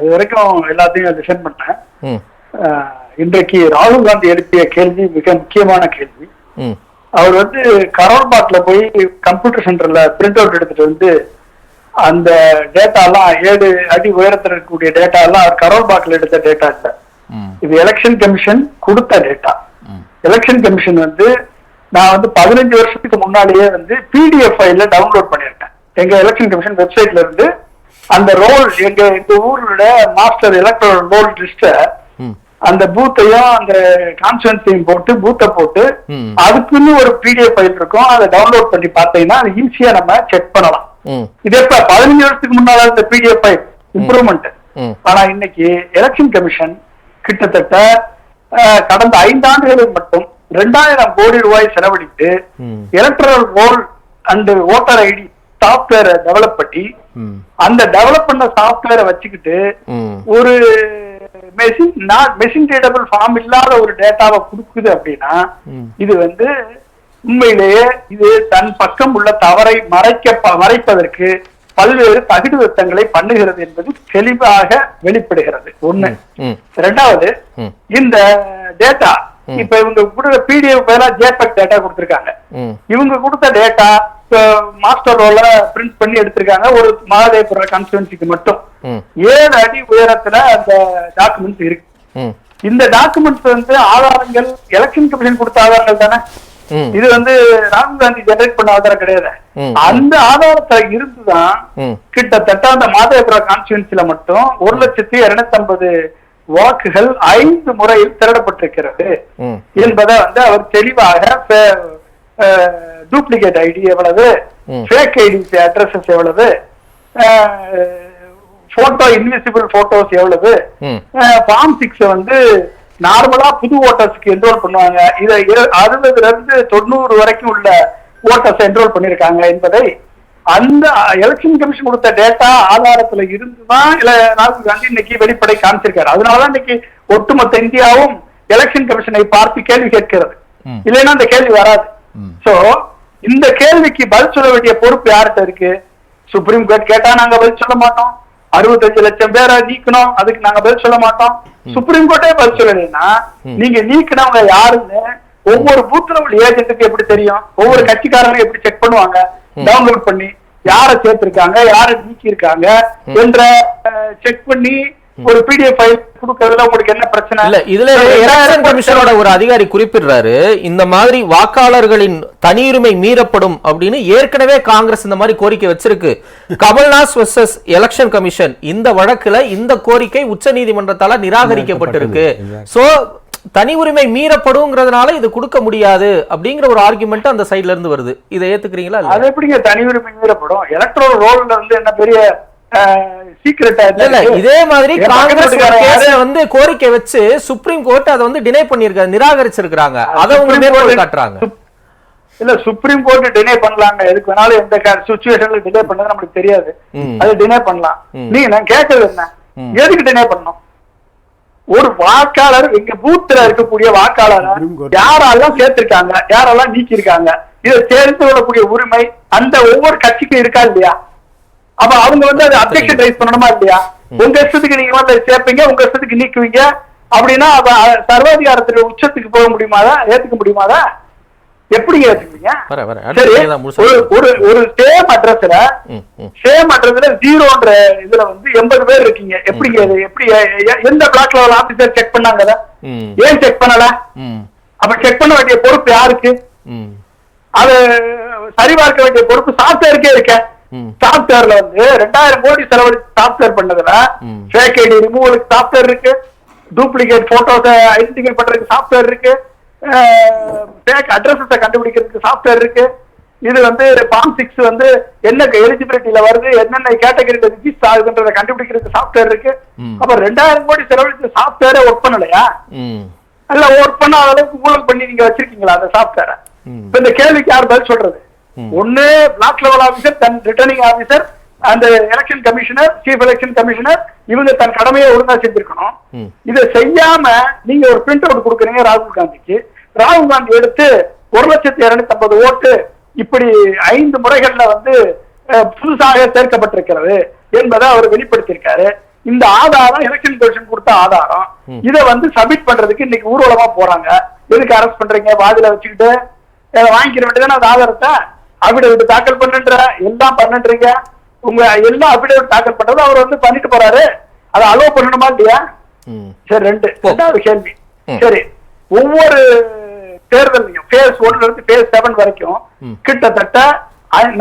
இது வரைக்கும் எல்லாத்தையும் லிசன் பண்ணேன் இன்றைக்கு ராகுல் காந்தி எழுப்பிய கேள்வி மிக முக்கியமான கேள்வி. அவர் வந்து கரோல்பாட்ல போய் கம்ப்யூட்டர் சென்டர்ல பிரிண்ட் அவுட் எடுத்துட்டு வந்து அந்த டேட்டா எல்லாம் ஏழு அடி உயரத்தில் இருக்கக்கூடிய டேட்டா எல்லாம் அவர் கரோல்பாட்ல எடுத்த டேட்டா இல்ல. இது எலெக்ஷன் கமிஷன் கொடுத்த டேட்டா எலெக்ஷன் கமிஷன் வந்து நான் வந்து பதினஞ்சு வருஷத்துக்கு முன்னாலேயே வந்து பிடிஎஃப் ஃபைல்ல டவுன்லோட் பண்ணியிருக்கேன். எங்க எலெக்ஷன் கமிஷன் வெப்சைட்ல இருந்து அந்த ரோல் எங்க எங்க ஊரோட மாஸ்டர் எலக்ட்ரல் ரோல் லிஸ்ட அந்த பூத்தையும் அந்த கான்ஸ்டன்ஸையும் போட்டு பூத்தை போட்டு. அதுக்குன்னு ஒரு பிடிஎஃப் ஃபைல் இருக்கும். அதை டவுன்லோட் பண்ணி பார்த்தீங்கன்னா அது ஈஸியா நம்ம செக் பண்ணலாம். இது எப்ப? பதினஞ்சு வருஷத்துக்கு முன்னால இந்த பிடிஎஃப் ஃபைல் இம்ப்ரூவ்மெண்ட் ஆனா இன்னைக்கு எலெக்ஷன் கமிஷன் கிட்டத்தட்ட கடந்த ஐந்தாண்டுகளில் மட்டும் ரெண்டாயிரம் கோடி ரூபாய் செலவழித்து. Electoral roll and voter ID சாஃப்ட்வேரை டெவலப் பண்ணி அந்த டெவலப் பண்ண சாஃப்ட்வேரை வச்சுக்கிட்டு ஒரு machine not machine readable form இல்லாத ஒரு டேட்டாவை கொடுக்குது அப்படின்னா. இது வந்து உண்மையிலேயே இது தன் பக்கம் உள்ள தவறை மறைக்க மறைப்பதற்கு பல்வேறு தகுதித்தங்களை பண்ணுகிறது என்பது தெளிவாக வெளிப்படுகிறது. ஒண்ணு. ரெண்டாவது. இந்த டேட்டா இப்ப இவங்க கொடுத்த பிடிஎஃப் பதிலா ஜேபெக் டேட்டா கொடுத்திருக்காங்க. இவங்க கொடுத்த டேட்டா மாஸ்டர் ரோல பிரிண்ட் பண்ணி எடுத்திருக்காங்க. ஒரு மகாதேபுர கான்ஸ்டுவன்சிக்கு மட்டும். ஏழு அடி உயரத்துல அந்த டாக்குமெண்ட்ஸ் இருக்கு. இந்த டாக்குமெண்ட்ஸ் வந்து ஆதாரங்கள் எலெக்ஷன் கமிஷன் கொடுத்த ஆதாரங்கள் தானே? இது வந்து ராகுல் காந்தி ஜெனரேட் பண்ண ஆதாரம் கிடையாது. அந்த ஆதாரத்துல இருந்துதான் கிட்டத்தட்ட அந்த மாதேபுரா கான்ஸ்டுவன்சில மட்டும் ஒரு லட்சத்தி இருநூத்தி ஐம்பது வாக்குகள் ஐந்து முறையில் திரடப்பட்டிருக்கிறது. என்பதை வந்து அவர் தெளிவாக டூப்ளிகேட் ஐடி எவ்வளவு. ஃபேக் ஐடி அட்ரஸஸ் எவ்வளவு? போட்டோ இன்விசிபிள் போட்டோஸ் எவ்வளவு? ஃபார்ம் சிக்ஸ் வந்து நார்மலா புது ஓட்டர்ஸ்க்கு என்ரோல் பண்ணுவாங்க. இதை அறுபதுல இருந்து தொண்ணூறு வரைக்கும் உள்ள ஓட்டர்ஸ் என்ரோல் பண்ணிருக்காங்க என்பதை அந்த எலெக்ஷன் கமிஷன் கொடுத்த டேட்டா ஆதாரத்துல இருந்துதான் ராகுல் காந்தி இன்னைக்கு வெளிப்படை காமிச்சிருக்காரு. அதனாலதான் இன்னைக்கு ஒட்டுமொத்த இந்தியாவும் எலெக்ஷன் கமிஷனை பார்த்து கேள்வி கேட்கிறது. இல்லைன்னா அந்த கேள்வி வராது. சோ இந்த கேள்விக்கு பதில் சொல்ல வேண்டிய பொறுப்பு யார்கிட்ட இருக்கு? சுப்ரீம் கோர்ட் கேட்டா நாங்க பதில் சொல்ல மாட்டோம். அறுபத்தஞ்சு லட்சம் பேரை நீக்கணும் அதுக்கு நாங்க பதில் சொல்ல மாட்டோம். சுப்ரீம் கோர்ட்டே பதில் சொல்லலைன்னா நீங்க நீக்கினவங்க யாருன்னு ஒவ்வொரு பூத்துல உள்ள ஏஜென்ட்டுக்கு எப்படி தெரியும்? ஒவ்வொரு கட்சிக்காரங்க எப்படி செக் பண்ணுவாங்க? டவுன்லோட் பண்ணி யாரை சேர்த்திருக்காங்க யாரை நீக்கி இருக்காங்க என்ற செக் பண்ணி ஒரு பிடிஎஃப் ஃபைல் கொடுக்கறதுல உங்களுக்கு என்ன பிரச்சனை? இல்ல இதுல எலெக்ஷன் கமிஷனோட ஒரு அதிகாரி குறிப்பிடுறாரு இந்த மாதிரி வாக்காளர்களின் தனியுரிமை மீறப்படும் அப்படின்னு ஏற்கனவே காங்கிரஸ் இந்த மாதிரி கோரிக்கை வச்சிருக்கு. கமல்நாத் வெர்சஸ் எலெக்ஷன் கமிஷன் இந்த வழக்குல இந்த கோரிக்கை உச்ச நீதிமன்றத்தால நிராகரிக்கப்பட்டிருக்கு. சோ தனி உரிமை மீறப்படுங்கிறதுனால இது கொடுக்க முடியாது அப்படிங்கிற ஒரு ஆர்குமெண்ட் அந்த சைடுல இருந்து வருது. இதை ஏத்துக்கிறீங்களா இல்ல? அது எப்படிங்க தனி உரிமை மீறப்படும் எலக்ட்ரல் ரோல்ல இருந்து என்ன பெரிய இதே மாதிரி காங்கிரஸ்? வந்து கோரிக்கை வச்சு சுப்ரீம் கோர்ட் அதை வந்து டினை பண்ணிருக்காங்க நிராகரிச்சிருக்காங்க அதை அவங்க சுப்ரீம் மேற்கோள் கோர்ட் காட்டுறாங்க இல்ல சுப்ரீம் கோர்ட் டினே பண்ணலாங்க எதுக்கு வேணாலும் எந்த சுச்சுவேஷன்ல டிலே பண்ணது நமக்கு தெரியாது. அது டினே பண்ணலாம். நீங்க நான் கேட்கறது என்ன. எதுக்கு டினே பண்ணணும் ஒரு வாக்காளர் எங்க பூத்துல இருக்கக்கூடிய வாக்காளரை. யாரெல்லாம் சேர்த்திருக்காங்க யாரெல்லாம் நீக்கியிருக்காங்க இதை சேர்த்து கொள்ளக்கூடிய உரிமை அந்த ஒவ்வொரு கட்சிக்கும் இருக்கா இல்லையா அப்ப அவங்க வந்து அது அப்ஜெக்ஷன் ரைஸ் பண்ணணுமா இல்லையா? உங்க இஷ்டத்துக்கு நீங்க வந்து சேர்ப்பீங்க உங்க இஷ்டத்துக்கு நீக்குவீங்க. அப்படின்னா அப்ப சர்வாதிகாரத்துக்கு உச்சத்துக்கு போக முடியுமாதா ஏத்துக்க முடியுமாதா எப்படி ஏத்துக்குவீங்க? சரி ஒரு ஒரு சேம் அட்ரஸ்ல. சேம் அட்ரஸ்ல ஜீரோன்ற இதுல வந்து எண்பது பேர் இருக்கீங்க. எப்படி எப்படி எந்த பிளாக் லெவல் ஆபீசர் செக் பண்ணாங்க ஏன் செக் பண்ணல? அப்ப செக் பண்ண வேண்டிய பொறுப்பு யாருக்கு? அது சரிபார்க்க வேண்டிய பொறுப்பு சாப்ட்வேருக்கே இருக்க. ம். சாப்ட்வேர்ல வந்து ரெண்டாயிரம் கோடி செலவழிச்சு சாப்ட்வேர் பண்ணதுல. ஃபேக் ஐடி ரிமூவலுக்கு சாப்ட்வேர் இருக்கு. டூப்ளிகேட் போட்டோஸ ஐடென்டிஃபை பண்றதுக்கு சாப்ட்வேர் இருக்கு. ஃபேக் அட்ரஸஸ கண்டுபிடிக்கிறதுக்கு சாப்ட்வேர் இருக்கு. இது வந்து ஃபார்ம் சிக்ஸ் வந்து என்ன எலிஜிபிலிட்டியில வருது என்னென்ன கேட்டகரியில ரிஜிஸ்டர் ஆகுதுன்றத கண்டுபிடிக்கிறதுக்கு சாப்ட்வேர் இருக்கு. அப்ப ரெண்டாயிரம் கோடி செலவழிச்சு சாப்ட்வேரே ஒர்க் பண்ணலையா? ம், இல்ல ஒர்க் பண்ண அளவுக்கு ஊழல் பண்ணி நீங்க வச்சிருக்கீங்களா அந்த. இப்ப இந்த கேள்விக்கு யார் பதில் சொல்றது? ஒண்ணு பிளாக் லெவல் ஆபீசர் தன் ரிட்டர்னிங் ஆபீசர் அந்த election commissioner chief election commissioner இவங்க தன் கடமையை ஒழுங்கா செஞ்சிருக்கணும். இதை செய்யாம நீங்க ஒரு பிரிண்ட் அவுட் கொடுக்குறீங்க ராகுல் காந்திக்கு. ராகுல் காந்தி எடுத்து ஒரு லட்சத்தி இருநூத்தி ஐம்பது ஓட்டு இப்படி ஐந்து முறைகள்ல வந்து புதுசாக சேர்க்கப்பட்டிருக்கிறது என்பதை அவர் வெளிப்படுத்தியிருக்காரு. இந்த ஆதாரம் எலெக்ஷன் கமிஷன் கொடுத்த ஆதாரம் இத வந்து சப்மிட் பண்றதுக்கு இன்னைக்கு ஊர்வலமா போறாங்க. எதுக்கு அரெஸ்ட் பண்றீங்க? வாதில வச்சுக்கிட்டு வாங்கிக்கிற வேண்டியதானே அந்த ஆதாரத்தை? அபிடவிட் தாக்கல் பண்ணுன்ற எல்லாம் பண்ணுன்றீங்க உங்க எல்லாம் அபிடவிட் தாக்கல் பண்றது அவர் வந்து பண்ணிட்டு போறாரு அதை அலோவ் பண்ணணுமா இல்லையா. சரி ரெண்டு. ரெண்டாவது கேள்வி. சரி ஒவ்வொரு தேர்தலையும் பேஸ் ஒன்ல இருந்து பேஸ் செவன் வரைக்கும். கிட்டத்தட்ட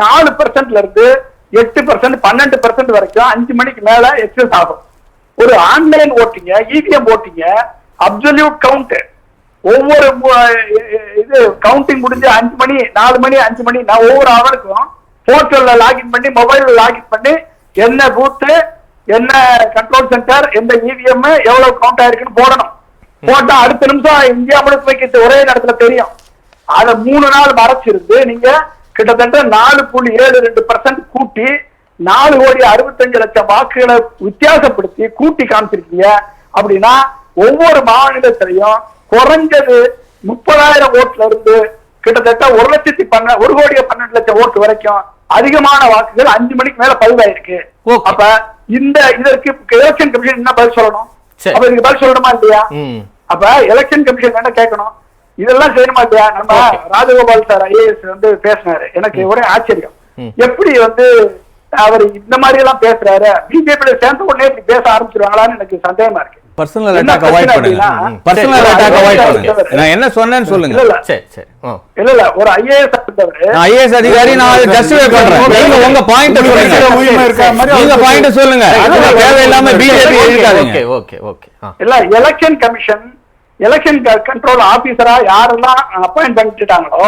நாலு பர்சன்ட்ல இருந்து எட்டு பர்சன்ட் பன்னெண்டு பர்சன்ட் வரைக்கும் அஞ்சு மணிக்கு மேல எக்ஸஸ் ஆகும் ஒரு ஆன்லைன் ஓட்டிங்க இவிஎம் ஓட்டிங்க அப்சல்யூட் கவுண்ட் ஒவ்வொரு இது கவுண்டிங் முடிஞ்சு அஞ்சு மணி நாலு மணி அஞ்சு மணி நான் ஒவ்வொரு அவருக்கும் போர்ட்டல்ல லாகின் பண்ணி மொபைல்ல லாகின் பண்ணி என்ன பூத்து என்ன கண்ட்ரோல் சென்டர் எந்த இவிஎம் எவ்வளவு கவுண்ட் ஆயிருக்குன்னு போடணும். போட்டா அடுத்த நிமிஷம் இந்தியா முழுக்க ஒரே நேரத்துல தெரியும். அத மூணு நாள் மறைச்சிருந்து நீங்க கிட்டத்தட்ட நாலு புள்ளி ஏழு ரெண்டு பர்சன்ட் கூட்டி நாலு கோடி அறுபத்தஞ்சு லட்சம் வாக்குகளை வித்தியாசப்படுத்தி கூட்டி காமிச்சிருக்கீங்க அப்படின்னா ஒவ்வொரு மாநிலத்திலையும் குறைஞ்சது முப்பதாயிரம் ஓட்டுல இருந்து கிட்டத்தட்ட ஒரு லட்சத்தி பன்ன ஒரு கோடி பன்னெண்டு லட்சம் ஓட்டு வரைக்கும் அதிகமான வாக்குகள் அஞ்சு மணிக்கு மேல பதிவாயிருக்கு. அப்ப இந்த இதற்கு எலெக்ஷன் கமிஷன் என்ன பதில் சொல்லணும். அப்ப இதுக்கு பதில் சொல்லணுமா இல்லையா. அப்ப எலெக்ஷன் கமிஷன் என்ன கேட்கணும் இதெல்லாம் செய்யணுமா இல்லையா நம்ம. ராஜகோபால் சார் ஐஏஎஸ் வந்து பேசினாரு எனக்கு ஒரே ஆச்சரியம். எப்படி வந்து அவர் இந்த மாதிரி எல்லாம் பேசுறாரு பிஜேபி சேர்ந்த உடனே இப்படி பேச ஆரம்பிச்சிருவாங்களான்னு எனக்கு சந்தேகமா இருக்கு பர்சனல் அட்டாக் அவாய்ட் பண்ணுங்க. பர்சனல் அட்டாக் அவாய்ட் பண்ணுங்க. நான் என்ன சொன்னேன்னு சொல்லுங்க. இல்ல. சரி சரி. இல்ல இல்ல. ஒரு ஐஏஎஸ் நான் ஐஏஎஸ் அதிகாரி நான் ஜஸ்டிஃபை பண்றேன். நீங்க உங்க பாயிண்ட் சொல்லுங்க. உரிமை இருக்கா மாதிரி நீங்க பாயிண்ட் சொல்லுங்க. அதுல தேவையில்லாம பிஜேபி ஓகே இருக்காதீங்க. ஓகே ஓகே ஆ. இல்ல எலெக்ஷன் கமிஷன் எலெக்ஷன் கண்ட்ரோல் ஆபீசரா யாரெல்லாம் அப்பாயிண்ட் பண்ணிட்டாங்களோ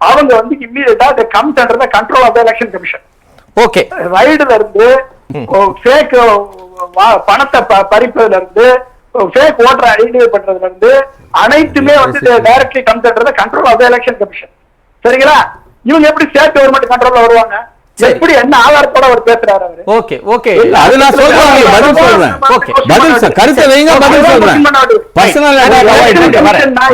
அவங்க வந்து immediately the comes under the control of the election commission okay. ரைடுல இருந்து ஃபேக் பணத்தை பறிப்பதுல இருந்து ஃபேக் ஓட்டர் ஐடென்டிஃபை பண்றதுல இருந்து அனைத்துமே வந்து directly comes control of election commission சரிங்களா? இவங்க எப்படி ஸ்டேட் கவர்மெண்ட் கண்ட்ரோல்ல வருவாங்க. எப்படி என்ன ஆதாரத்தோட அவர் பேசுறாரு அவரு? Okay okay. இல்ல, அது நான் சொல்றேன். உங்களுக்கு பதில் சொல்றேன். Okay. பதில் சார் கருத்தை வைங்க பதில் சொல்றேன். பர்சனல் அட்டாக் அவாய்ட் பண்ணுங்க.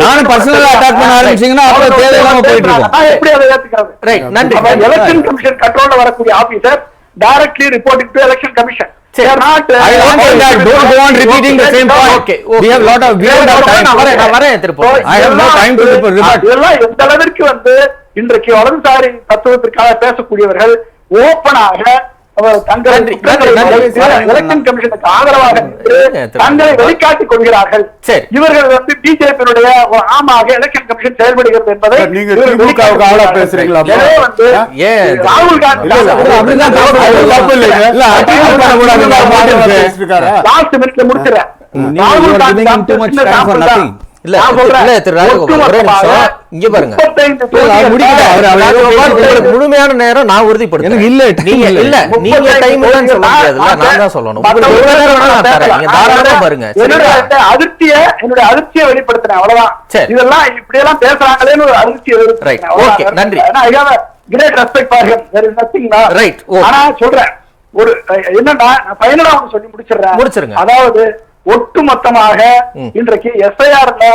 நானும் பர்சனல் அட்டாக் பண்ண ஆரம்பிச்சீங்கன்னா அப்புறம் தேவையில்லாம போயிட்டு இருக்கோம். நான் எப்படி அதை ஏத்துக்கிறது? ரைட் நன்றி. எலெக்ஷன் கமிஷன் கண்ட்ரோல்ல வரக்கூடிய officer directly reporting to election commission எந்த அளவிற்கு வந்து இன்றைக்கு வலதுசாரி தத்துவத்திற்காக பேசக்கூடியவர்கள் ஓப்பனாக எலெக்ஷன் கமிஷனுக்கு ஆதரவாக தங்களை வெளிக்காட்டிக் கொள்கிறார்கள். இவர்கள் வந்து பிஜேபியினுடைய ஒரு ஆமாக எலெக்ஷன் கமிஷன் செயல்படுகிறது என்பதை நீங்க. பேசுறீங்களா வந்து ராகுல் காந்தி இல்ல, இல்ல, இல்ல, இங்க பாருங்க. 35 இல்ல, அவர் முடிக்கட்டும். அவர் அவர் ஏதோ ராஜகோபால், பேசிட்டு உங்களுக்கு முழுமையான நேரம் நான் உறுதிப்படுத்துறேன் எனக்கு இல்ல, நீங்க இல்ல. நீங்க டைம் நான் தான் சொல்லணும் தாராளமா பாருங்க அதிர்ச்சியை வெளிப்படுத்தினேன் அவ்வளவுதான் சரி. இதெல்லாம் இப்படி எல்லாம் பேசுறாங்களேன்னு ஒரு. வெளிப்படுத்தினேன் அவ்வளவுதான். Okay, நன்றி. now. Right. Okay. ஆனா சொல்றேன் ஒரு என்னன்னா ஒண்ணு சொல்லி முடிச்சிடுறேன் முடிச்சிருங்க. அதாவது ஒட்டுமொத்தமாக. இன்றைக்கு எஸ்ஐஆர்ல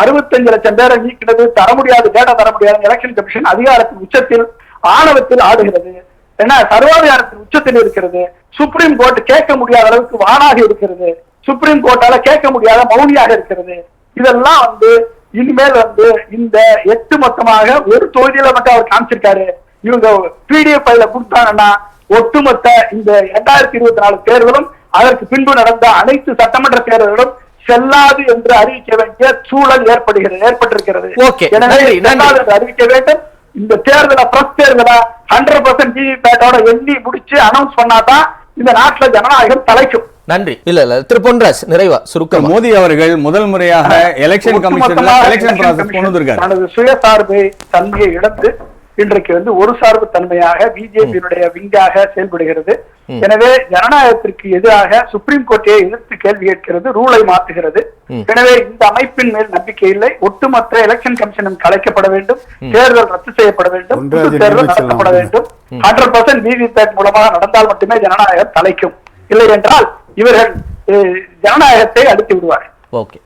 அறுபத்தஞ்சு லட்சம் பேரை நீக்கினது தர முடியாது டேட்டா தர முடியாது எலெக்ஷன் கமிஷன் அதிகாரத்தின் உச்சத்தில் ஆணவத்தில் ஆடுகிறது. ஏன்னா சர்வாதிகாரத்தின் உச்சத்தில் இருக்கிறது. சுப்ரீம் கோர்ட் கேட்க முடியாத அளவுக்கு வானாக இருக்கிறது. சுப்ரீம் கோர்ட்டால கேட்க முடியாத மௌனியாக இருக்கிறது. இதெல்லாம் வந்து இனிமேல் வந்து இந்த எட்டு மொத்தமாக ஒரு தொகுதியில மட்டும் அவர் காமிச்சிருக்காரு. இவங்க பிடிஎஃப் கொடுத்தாங்கன்னா ஒட்டுமொத்த இந்த இரண்டாயிரத்தி இருபத்தி நாலு தேர்தலும் அதற்கு பின்பு நடந்த அனைத்து சட்டமன்ற தேர்தல்களும் செல்லாது என்று அறிவிக்க வேண்டிய சூழல் ஏற்படுகிறது ஏற்பட்டிருக்கிறது. எனவே. செல்லாது என்று அறிவிக்க வேண்டும். இந்த தேர்தலை பிரஸ் தேர்தலை ஹண்ட்ரட் பர்சன்ட் ஜிவி பேட்டோட எண்ணி முடிச்சு அனௌன்ஸ் பண்ணாதான் இந்த நாட்டுல ஜனநாயகம் தலைக்கும். நன்றி. இல்ல இல்ல திரு பொன்ராஜ் நிறைவா சுருக்கமா. மோடி அவர்கள் முதல் முறையாக எலெக்ஷன் ஒட்டுமொத்தமாக எலெக்ஷன் கொண்டு வந்திருக்காரு. தனது சுயசார்பை தன்மையை இழந்து இன்றைக்கு வந்து ஒரு சார்பு தன்மையாக பிஜேபியினுடைய விங்காக செயல்படுகிறது. எனவே ஜனநாயகத்திற்கு எதிராக சுப்ரீம் கோர்ட்டை எதிர்த்து கேள்வி கேட்கிறது ரூலை மாற்றுகிறது. எனவே இந்த அமைப்பின் மேல் நம்பிக்கை இல்லை. ஒட்டுமொத்த எலெக்ஷன் கமிஷனும் கலைக்கப்பட வேண்டும். தேர்தல் ரத்து செய்யப்பட வேண்டும். தேர்தல். நடத்தப்பட வேண்டும். ஹண்ட்ரட் பர்சன்ட் விவிபேட் மூலமாக நடந்தால் மட்டுமே ஜனநாயகம் தலைக்கும். இல்லை என்றால் இவர்கள் ஜனநாயகத்தை அடித்து விடுவார்கள். ஓகே.